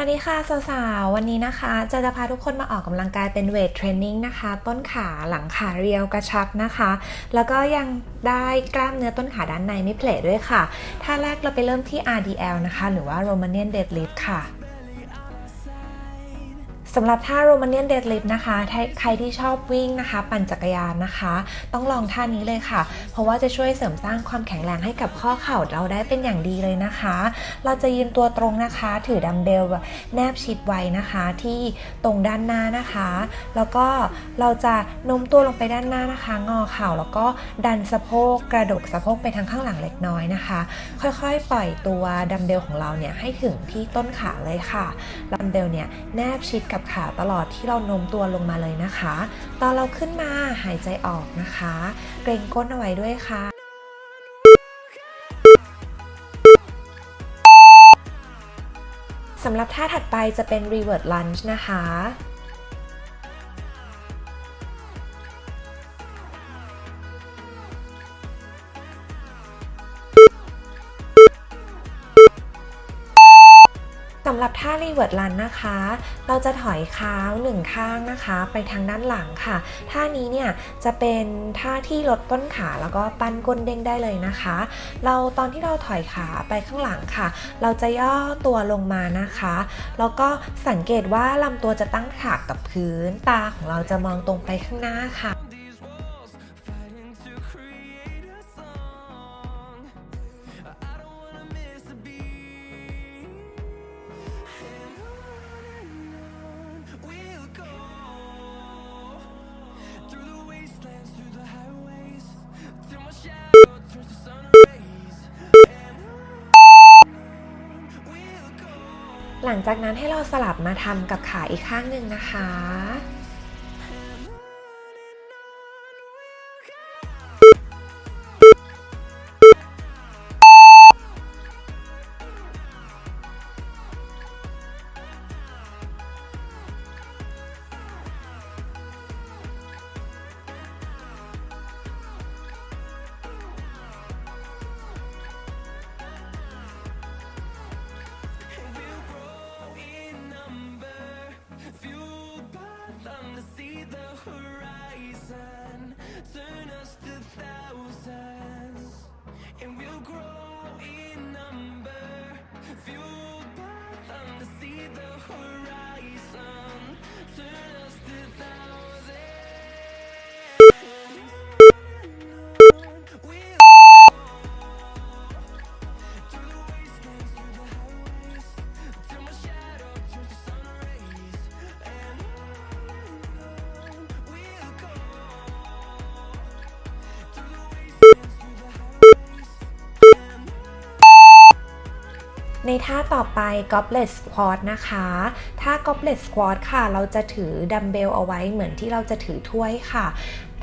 วัสดีค่ะสาวๆวันนี้นะคะจะจะพาทุกคนมาออกกำลังกายเป็นเวทเทรนนิ่งนะคะ ต้นขาหลังขาเรียวกระชับนะคะ แล้วก็ยังได้กล้ามเนื้อต้นขาด้านในไม่เพลทด้วยค่ะท่าแรกเราไปเริ่มที่ RDL นะคะ หรือว่า Romanian Deadlift ค่ะ สำหรับท่าโรมาเนียนเดดลิฟนะคะ ใครที่ชอบวิ่งนะคะ ปั่นจักรยานนะคะ ต้องลองท่านี้เลยค่ะ เพราะว่าจะช่วยเสริมสร้างความแข็งแรงให้กับข้อเข่าเราได้เป็นอย่างดีเลยนะคะ เราจะยืนตัวตรงนะคะ ถือดัมเบลแนบชิดไว้นะคะที่ตรงด้านหน้านะคะ แล้วก็เราจะโน้มตัวลงไปด้านหน้านะคะ งอเข่าแล้วก็ดันสะโพกกระดกสะโพกไปทางข้างหลังเล็กน้อยนะคะ ค่อยๆ ปล่อยตัวดัมเบลของเราเนี่ยให้ถึงที่ต้นขาเลยค่ะดัมเบลเนี่ยแนบชิดกับค่ะ ตลอดที่เราโน้มตัวลงมาเลยนะคะ ตอนเราขึ้นมาหายใจออกนะคะ เกรงก้นเอาไว้ด้วยค่ะสำหรับท่าถัดไปจะเป็น revert lunge นะคะำหรับท่า revert run นะคะ เราจะถอยเท้าหนึ่งข้างนะคะ ไปทางด้านหลังค่ะ ท่านี้เนี่ยจะเป็นท่าที่ลดต้นขาแล้วก็ปั้นก้นเด้งได้เลยนะคะ เราตอนที่เราถอยขาไปข้างหลังค่ะ เราจะย่อตัวลงมานะคะ แล้วก็สังเกตว่าลำตัวจะตั้งฉากกับพื้น ตาของเราจะมองตรงไปข้างหน้าค่ะ หลังจากนั้นให้เราสลับมาทำกับขาอีกข้างหนึ่งนะคะ ต่อไป goblet squat นะคะ ถ้า goblet squat ค่ะ เราจะถือดัมเบลเอาไว้เหมือนที่เราจะถือถ้วยค่ะ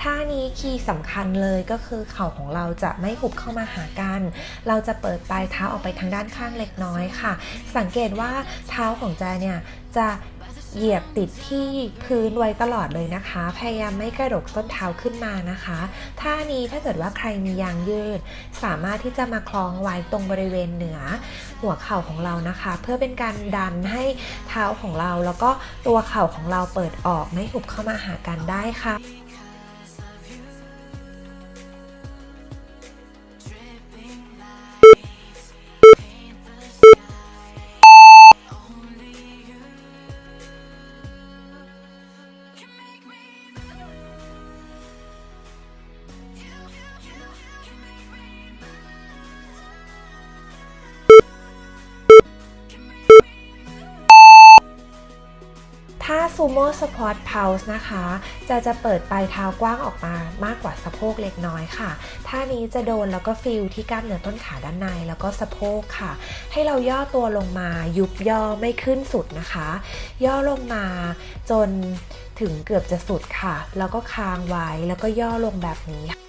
ท่านี้คีย์สำคัญเลยก็คือเข่าของเราจะไม่หุบเข้ามาหากัน เราจะเปิดปลายเท้าออกไปทางด้านข้างเล็กน้อยค่ะ สังเกตว่าเท้าของแจเนี่ยจะ เหยียบติดที่พื้นไว้ตลอดเลยนะคะ พยายามไม่กระดกส้นเท้าขึ้นมานะคะท่านี้ถ้าเกิดว่าใครมียางยืด สามารถที่จะมาคล้องไว้ตรงบริเวณเหนือหัวเข่าของเรานะคะ เพื่อเป็นการดันให้เท้าของเรา แล้วก็ตัวเข่าของเราเปิดออกไม่หุบเข้ามาหากันได้ค่ะ สควอตเพาส์นะคะ จะจะเปิดปลายเท้ากว้างออกมามากกว่าสะโพกเล็กน้อยค่ะ ท่านี้จะโดนแล้วก็ฟิลที่กล้ามเนื้อต้นขาด้านในแล้วก็สะโพกค่ะ ให้เราย่อตัวลงมายุบย่อไม่ขึ้นสุดนะคะ ย่อลงมาจนถึงเกือบจะสุดค่ะ แล้วก็ค้างไว้แล้วก็ย่อลงแบบนี้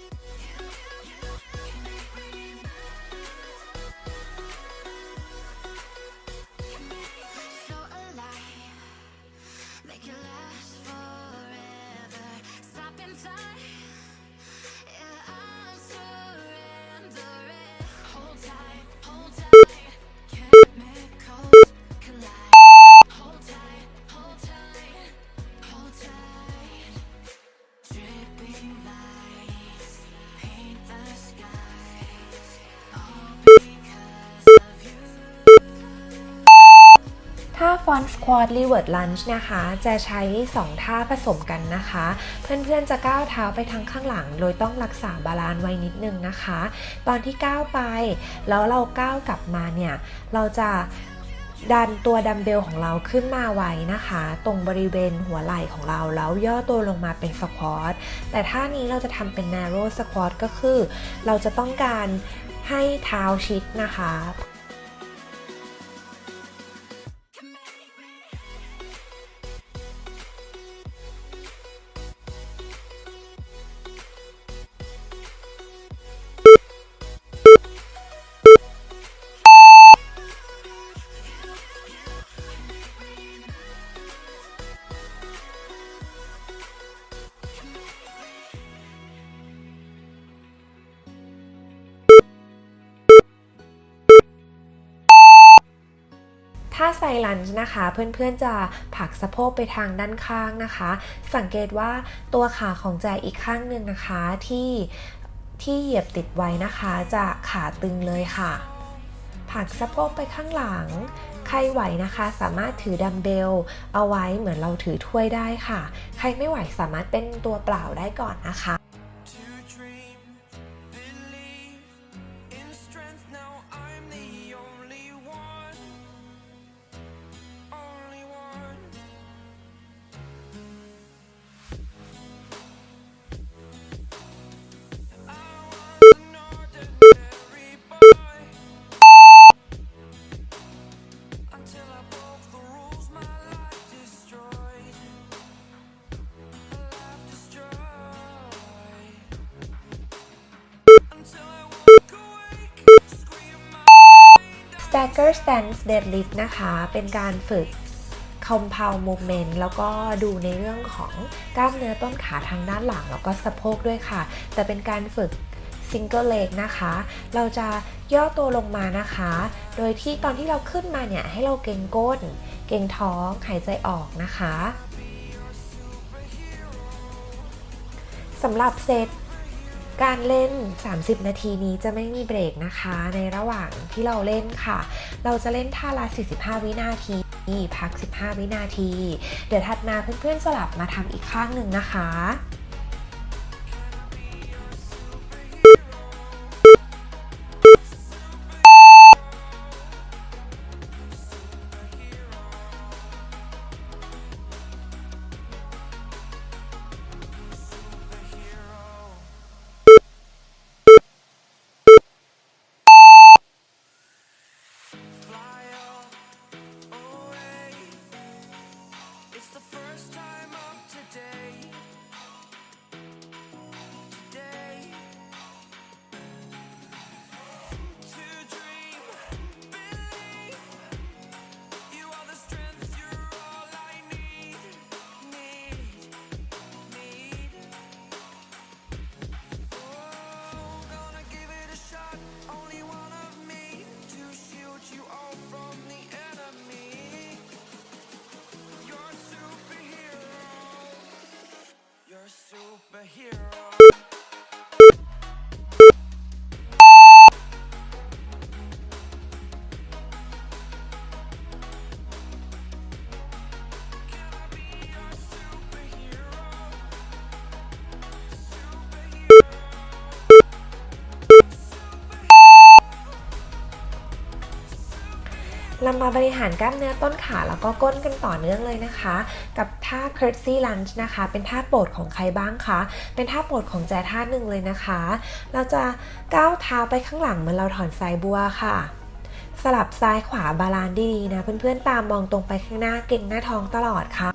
front squat reverse lunge นะคะ จะใช้ 2 ท่าผสมกันนะคะ เพื่อนๆจะก้าวเท้าไปทางข้างหลัง โดยต้องรักษาบาลานซ์ไว้นิดนึงนะคะ ตอนที่ก้าวไป แล้วเราก้าวกลับมาเนี่ย เราจะดันตัวดัมเบลของเราขึ้นมาไว้นะคะ ตรงบริเวณหัวไหล่ของเราแล้วย่อตัวลงมาเป็นสควอตแต่ท่านี้เราจะทำเป็น narrow squat ก็คือ เราจะต้องการให้เท้าชิดนะคะ ซลันจ์นะคะ เพื่อนๆจะผลักสะโพกไปทางด้านข้างนะคะ สังเกตว่าตัวขาของแจอีกข้างหนึ่งนะคะที่ที่เหยียบติดไว้นะคะ จะขาตึงเลยค่ะผลักสะโพกไปข้างหลังใครไหวนะคะสามารถถือดัมเบลเอาไว้เหมือนเราถือถ้วยได้ค่ะ ใครไม่ไหวสามารถเป็นตัวเปล่าได้ก่อนนะคะ Deadlift นะคะ เป็นการฝึก compound movement แล้วก็ดูในเรื่องของกล้ามเนื้อต้นขาทางด้านหลัง แล้วก็สะโพกด้วยค่ะ แต่เป็นการฝึก single leg นะคะ เราจะย่อตัวลงมานะคะ โดยที่ตอนที่เราขึ้นมาเนี่ยให้เราเกรงก้น เกรงท้อง หายใจออกนะคะสำหรับเซต การเล่น 30 นาทีนี้จะไม่มีเบรกนะคะ ในระหว่างที่เราเล่นค่ะ เราจะเล่นท่าละ 45 วินาทีพัก 15 วินาที เดี๋ยวถัดมาเพื่อนๆสลับมาทำอีกข้างหนึ่งนะคะ มาบริหารกล้ามเนื้อต้นขาแล้วก็ก้นกันต่อเนื่องเลยนะคะ กับท่า curtsy lunge นะคะ เป็นท่าโปรดของใครบ้างคะ เป็นท่าโปรดของแจท่าหนึ่งเลยนะคะ เราจะก้าวเท้าไปข้างหลังเหมือนเราถอนสายบัวค่ะสลับซ้ายขวาบาลานซ์ดีๆนะ เพื่อนๆตามมองตรงไปข้างหน้าเก่งหน้าท้องตลอดค่ะ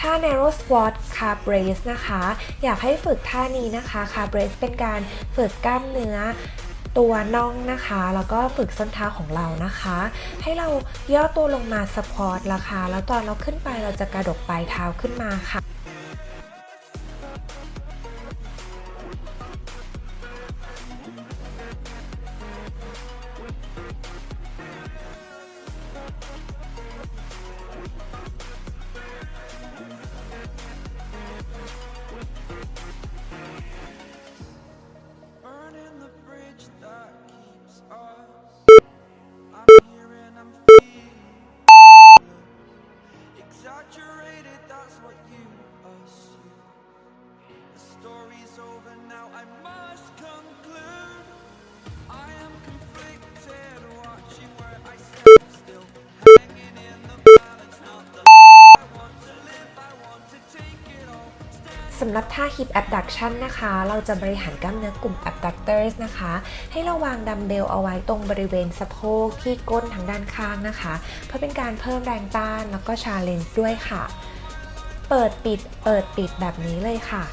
ท่า narrow squat car brace นะคะ อยากให้ฝึกท่านี้นะคะ car brace เป็นการฝึกกล้ามเนื้อตัวน่องนะคะ แล้วก็ฝึกส้นเท้าของเรานะคะ ให้เราย่อตัวลงมา support ราคาแล้วตอนเราขึ้นไปเราจะกระดกปลายเท้าขึ้นมาค่ะ สำหรับท่า hip abduction นะคะ เราจะบริหารกล้ามเนื้อกลุ่ม abductors นะคะ ให้เราวางดัมเบลเอาไว้ตรงบริเวณสะโพกที่ก้นทางด้านข้างนะคะ เพื่อเป็นการเพิ่มแรงต้านแล้วก็ challenge ด้วยค่ะ เปิดปิดเปิดปิดแบบนี้เลยค่ะ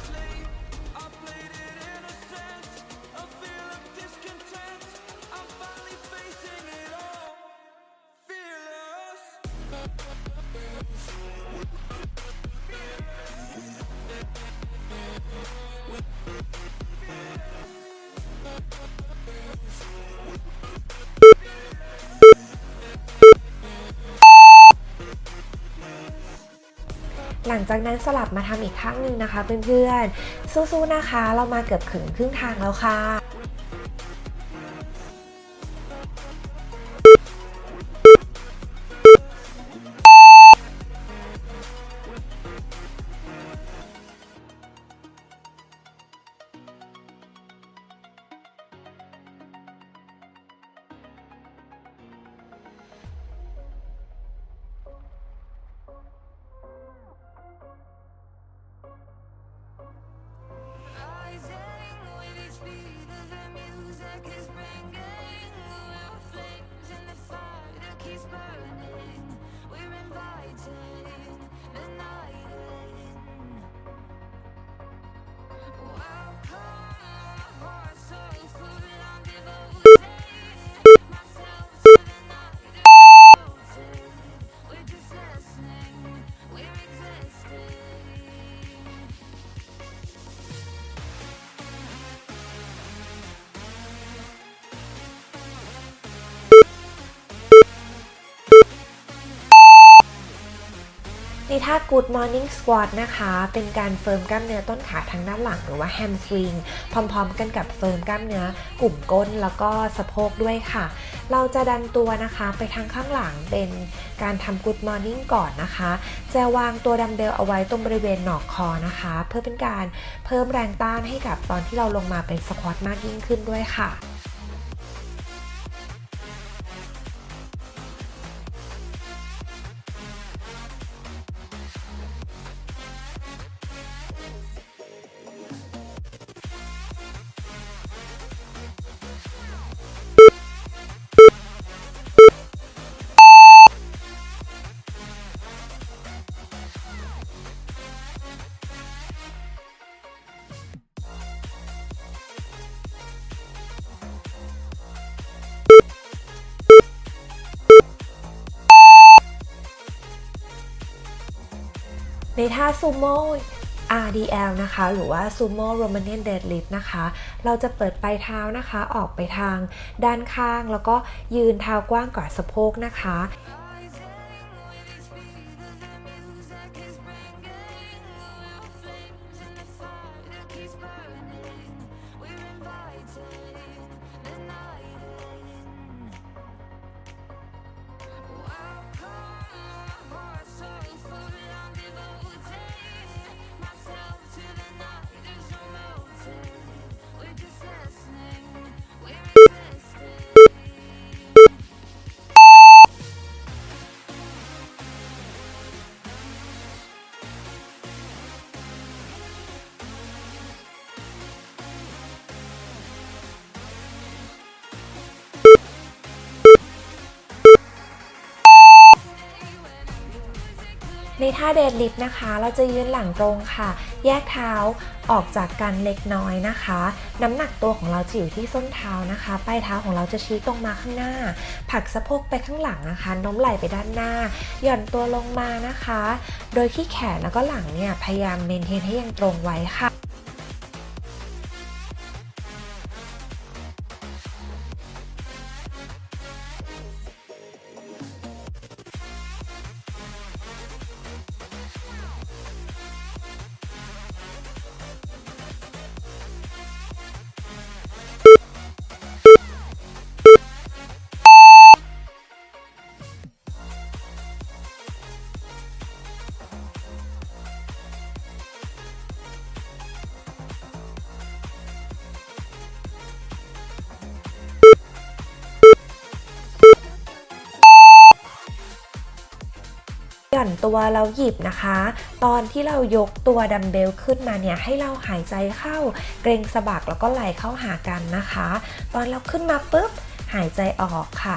จากนั้นสลับมาทำอีกข้างหนึ่งนะคะเพื่อนๆ สู้ๆนะคะ เรามาเกือบถึงครึ่งทางแล้วค่ะ นท่า Good Morning Squat นะคะ เป็นการเฟิร์มกล้ามเนื้อต้นขาทางด้านหลังหรือว่า Hamstring พร้อมๆ กันกับเฟิร์มกล้ามเนื้อกลุ่มก้นแล้วก็สะโพกด้วยค่ะ เราจะดันตัวนะคะไปทางข้างหลังเป็นการทำ Good Morning ก่อนนะคะ จะวางตัวดัมเบลเอาไว้ตรงบริเวณหนอกคอนะคะ เพื่อเป็นการเพิ่มแรงต้านให้กับตอนที่เราลงมาเป็นสควอตมากยิ่งขึ้นด้วยค่ะ ท่าซูโม่ RDL นะคะ หรือว่า Sumo Romanian Deadlift นะคะ เราจะเปิดปลายเท้านะคะ ออกไปทางด้านข้าง แล้วก็ยืนเท้ากว้างกว่าสะโพกนะคะ นท่าเดดลิฟต์นะคะ เราจะยืนหลังตรงค่ะ แยกเท้าออกจากกันเล็กน้อยนะคะ น้ำหนักตัวของเราจะอยู่ที่ส้นเท้านะคะปลายเท้าของเราจะชี้ตรงมาข้างหน้าผลักสะโพกไปข้างหลังนะคะโน้มไหล่ไปด้านหน้า หย่อนตัวลงมานะคะ โดยที่แขนแล้วก็หลังเนี่ยพยายามเมนเทนให้ยังตรงไว้ค่ะ หย่นตัวเราหยิบนะคะ ตอนที่เรายกตัวดัมเบลขึ้นมาเนี่ยให้เราหายใจเข้า เกรงสะบักแล้วก็ไหลเข้าหากันนะคะ ตอนเราขึ้นมาปุ๊บหายใจออกค่ะ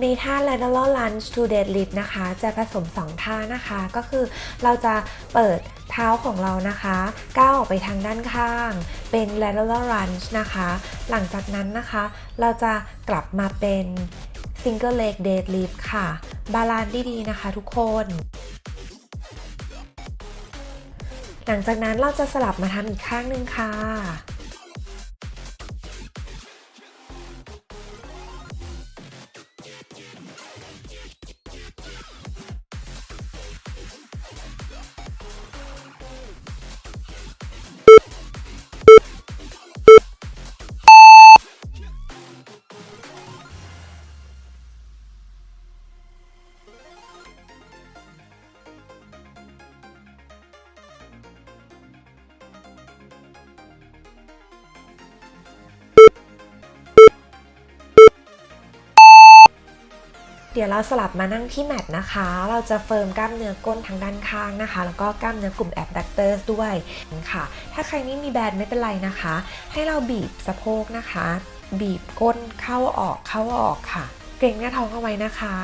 ในท่า lateral lunge to deadlift นะคะ จะผสม 2 ท่านะคะ ก็คือเราจะเปิดเท้าของเรานะคะก้าวออกไปทางด้านข้าง เป็น lateral lunge นะคะ หลังจากนั้นนะคะ เราจะกลับมาเป็น single leg deadlift ค่ะ บาลานซ์ดีๆนะคะทุกคน หลังจากนั้นเราจะสลับมาทำอีกข้างหนึ่งค่ะ ดี๋ยวเราสลับมานั่งที่แมทนะคะ เราจะเฟิร์มกล้ามเนื้อก้นทางด้านข้างนะคะ แล้วก็กล้ามเนื้อกลุ่มแอบดักเตอร์ด้วยค่ะ ถ้าใครไม่มีแบนไม่เป็นไรนะคะ ให้เราบีบสะโพกนะคะ บีบก้นเข้าออกเข้าออกค่ะ เกรงหน้าท้องเอาไว้นะคะ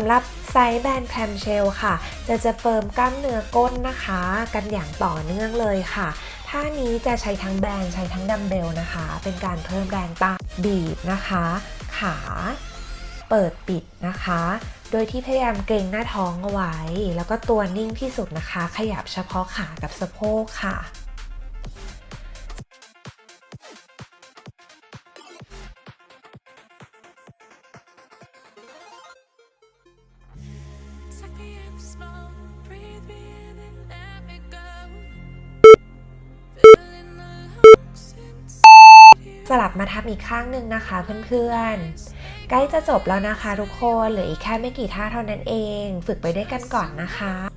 ำหรับไซส์แบนแคมเชลค่ะ จะจะเฟิร์มกล้ามเนื้อก้นนะคะ กันอย่างต่อเนื่องเลยค่ะท่านี้จะใช้ทั้งแบนใช้ทั้งดัมเบลนะคะ เป็นการเพิ่มแรงต้านบีบนะคะ ขา เปิดปิดนะคะ โดยที่พยายามเกรงหน้าท้องเอาไว้ แล้วก็ตัวนิ่งที่สุดนะคะ ขยับเฉพาะขากับสะโพกค่ะ สลับมาทำอีกข้างหนึ่งนะคะเพื่อนๆ ใกล้จะจบแล้วนะคะทุกคนเหลืออีกแค่ไม่กี่ท่าเท่านั้นเอง ฝึกไปด้วยกันก่อนนะคะ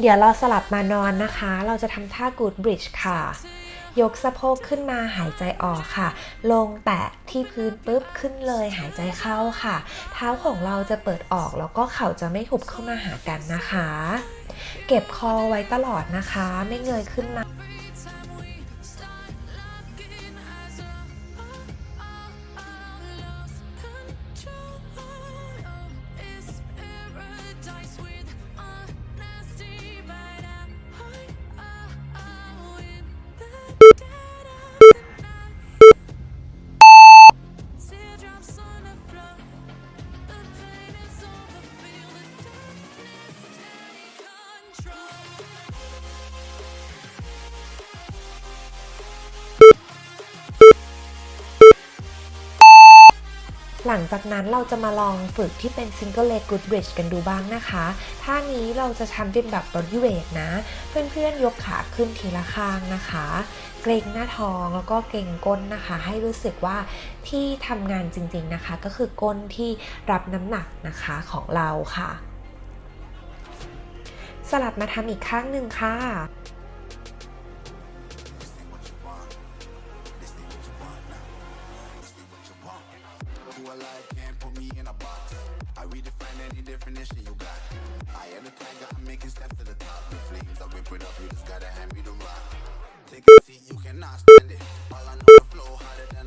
เดี๋ยวเราสลับมานอนนะคะ เราจะทำท่ากูดบริดจ์ค่ะ ยกสะโพกขึ้นมาหายใจออกค่ะ ลงแตะที่พื้นปุ๊บขึ้นเลยหายใจเข้าค่ะ เท้าของเราจะเปิดออกแล้วก็เข่าจะไม่หุบเข้ามาหากันนะคะ เก็บคอไว้ตลอดนะคะ ไม่เงยขึ้นมา หลังจากนั้นเราจะมาลองฝึกที่เป็น Single Leg Good Bridge กันดูบ้างนะคะ ท่านี้เราจะทำเป็นแบบ body weight นะ เพื่อนๆยกขาขึ้นทีละข้างนะคะ เกรงหน้าท้องแล้วก็เกรงก้นนะคะ ให้รู้สึกว่าที่ทำงานจริงๆนะคะ ก็คือก้นที่รับน้ำหนักนะคะของเราค่ะ สลับมาทำอีกข้างหนึ่งค่ะ definition you got. I am the tiger, I'm making steps to the top. The flames, I whip it up, you just gotta hand me the rock. Take a seat, you cannot stand it. All I know, the flow harder than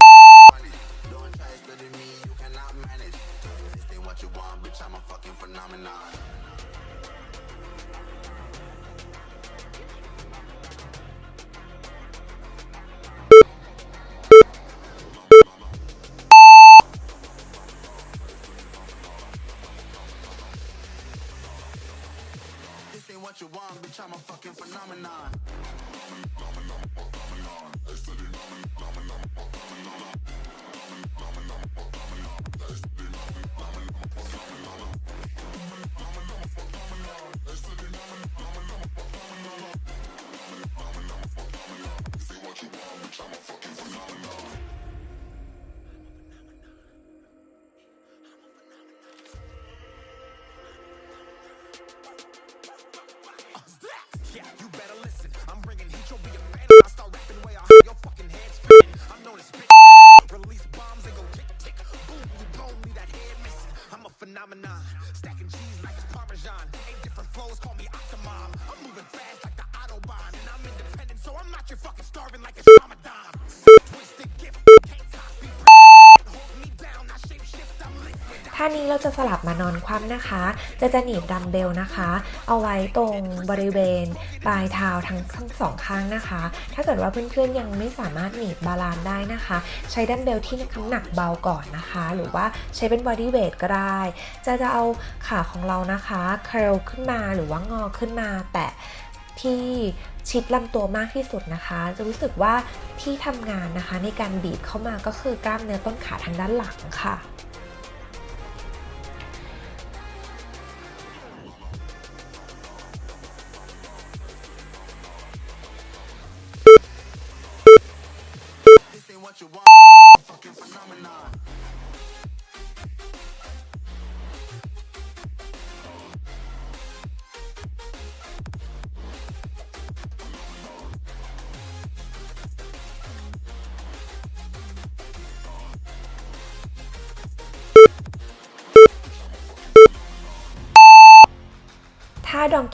funny. Don't try to study me, you cannot manage. This ain't what you want, bitch, I'm a fucking phenomenon. Phenomenon. เราจะสลับมานอนคว่ำนะคะ จะจะหนีบดัมเบลนะคะ เอาไว้ตรงบริเวณปลายเท้าทั้งทั้งสองข้างนะคะ ถ้าเกิดว่าเพื่อนๆยังไม่สามารถหนีบบาลานได้นะคะ ใช้ดัมเบลที่น้ำหนักเบาก่อนนะคะ หรือว่าใช้เป็นบอดี้เวทก็ได้ จะจะเอาขาของเรานะคะเคลขึ้นมาหรือว่างอขึ้นมาแตะที่ชิดลำตัวมากที่สุดนะคะ จะรู้สึกว่าที่ทำงานนะคะในการบีบเข้ามาก็คือกล้ามเนื้อต้นขาทางด้านหลังค่ะ fucking phenomenon.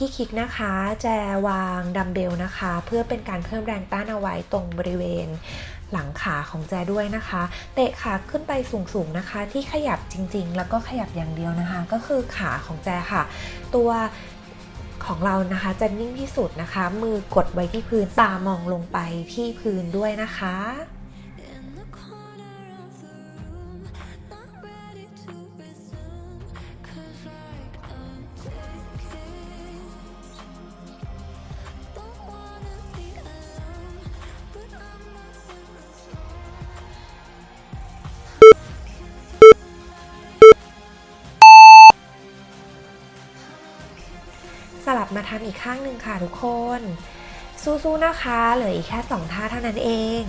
กี้คิกนะคะจะวางดัมเบลนะคะ เพื่อเป็นการเพิ่มแรงต้านเอาไว้ตรงบริเวณหลังขาของแจด้วยนะคะ เตะขาขึ้นไปสูงๆนะคะ ที่ขยับจริงๆ แล้วก็ขยับอย่างเดียวนะคะ ก็คือขาของแจค่ะ ตัวของเรานะคะจะนิ่งที่สุดนะคะ มือกดไว้ที่พื้นตามองลงไปที่พื้นด้วยนะคะำอีกข้างหนึ่งค่ะทุกคน สู้ๆนะคะ เหลืออีกแค่สองท่าเท่านั้นเอง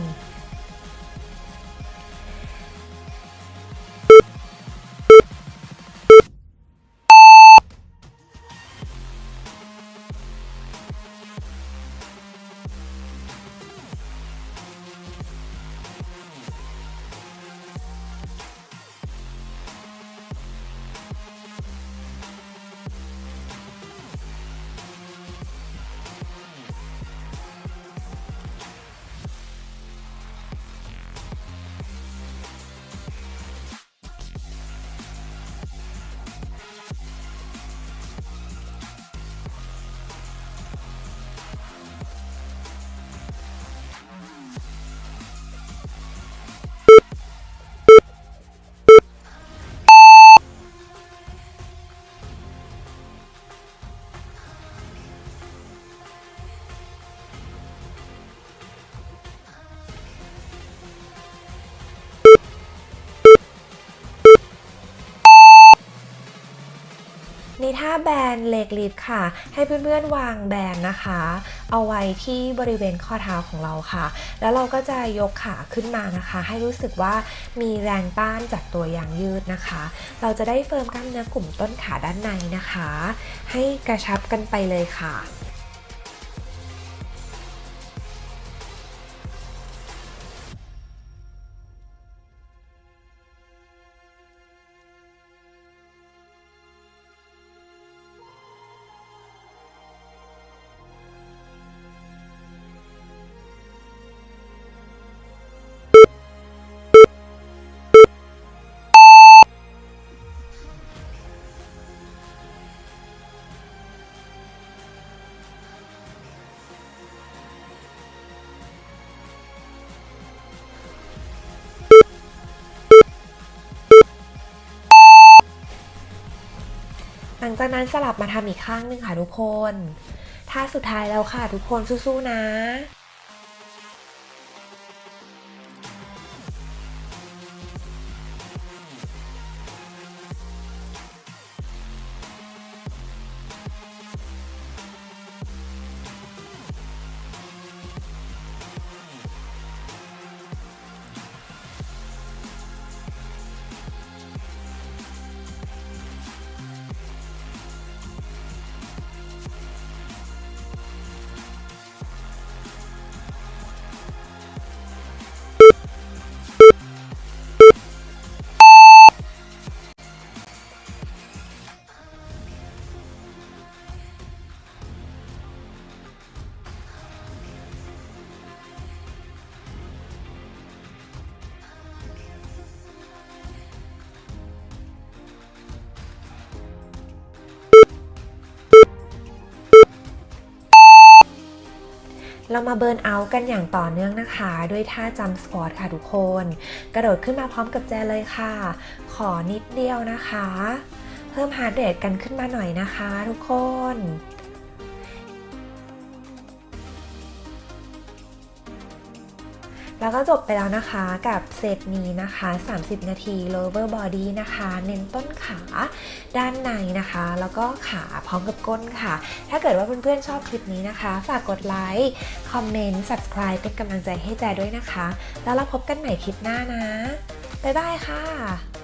ท่าแบนเลกลิฟค่ะ ให้เพื่อนๆวางแบนนะคะ เอาไว้ที่บริเวณข้อเท้าของเราค่ะ แล้วเราก็จะยกขาขึ้นมานะคะ ให้รู้สึกว่ามีแรงต้านจากตัวยางยืดนะคะ เราจะได้เฟิร์มกล้ามเนื้อกลุ่มต้นขาด้านในนะคะ ให้กระชับกันไปเลยค่ะ หลังจากนั้นสลับมาทำอีกข้างหนึ่งค่ะทุกคนท่าสุดท้ายแล้วค่ะทุกคนสู้ๆนะ เรามาเบิร์นเอาท์กันอย่างต่อเนื่องนะคะ ด้วยท่าจัมสควอตค่ะทุกคน กระโดดขึ้นมาพร้อมกับแจเลยค่ะ ขอนิดเดียวนะคะ เพิ่มฮาร์ดเรทกันขึ้นมาหน่อยนะคะทุกคนแล้วก็จบไปแล้วนะคะกับเซตนี้นะคะ 30 นาที lower body นะคะ เน้นต้นขา ด้านในนะคะ แล้วก็ขาพร้อมกับก้นค่ะ ถ้าเกิดว่าเพื่อนๆชอบคลิปนี้นะคะ ฝากกดไลค์คอมเมนต์ subscribe เป็นกำลังใจให้แจด้วยนะคะ แล้วเราพบกันใหม่คลิปหน้านะบ๊ายบายค่ะ